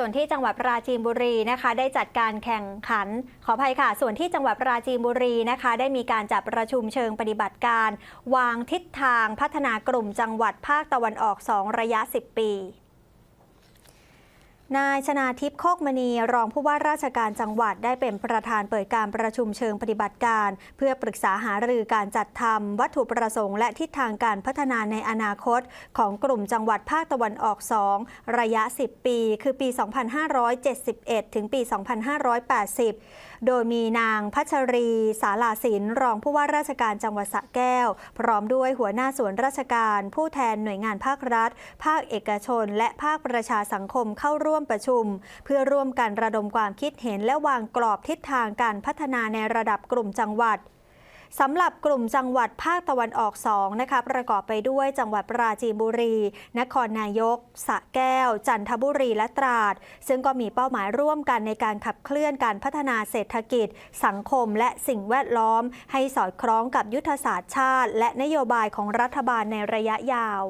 ส่วนที่จังหวัดปราจีนบุรีนะคะได้จัดการแข่งขัน ขออภัยค่ะ ส่วนที่จังหวัดปราจีนบุรีนะคะ ได้มีการจัดประชุมเชิงปฏิบัติการ วางทิศทางพัฒนากลุ่มจังหวัดภาคตะวันออก 2 ระยะ 10 ปี นายชนาทิพย์โคกมณี รองผู้ว่าราชการจังหวัดได้เป็นประธานเปิดการประชุมเชิงปฏิบัติการ เพื่อปรึกษาหารือการจัดทำวัตถุประสงค์และทิศทางการพัฒนาในอนาคต ของกลุ่มจังหวัดภาคตะวันออก 2 ระยะ 10 ปี คือปี 2571 ถึงปี 2580 โดยมีนางพัชรีสาลาศิลป์รองผู้ว่าราชการจังหวัดสระแก้ว พร้อมด้วยหัวหน้าส่วนราชการ ผู้แทนหน่วยงานภาครัฐ ภาคเอกชน และภาคประชาสังคมเข้าร่วมวมประชุม เพื่อร่วมกันระดมความคิดเห็นและวางกรอบทิศทางการพัฒนาในระดับกลุ่มจังหวัดสำหรับกลุ่มจังหวัดภาคตะวันออก 2 นะคะ ประกอบไปด้วยจังหวัดปราจีนบุรี นครนายกสระแก้ว จันทบุรีและตราด ซึ่งก็มีเป้าหมายร่วมกันในการขับเคลื่อนการพัฒนาเศรษฐกิจ สังคมและสิ่งแวดล้อม ให้สอดคล้องกับยุทธศาสตร์ชาติ และนโยบายของรัฐบาลในระยะยาว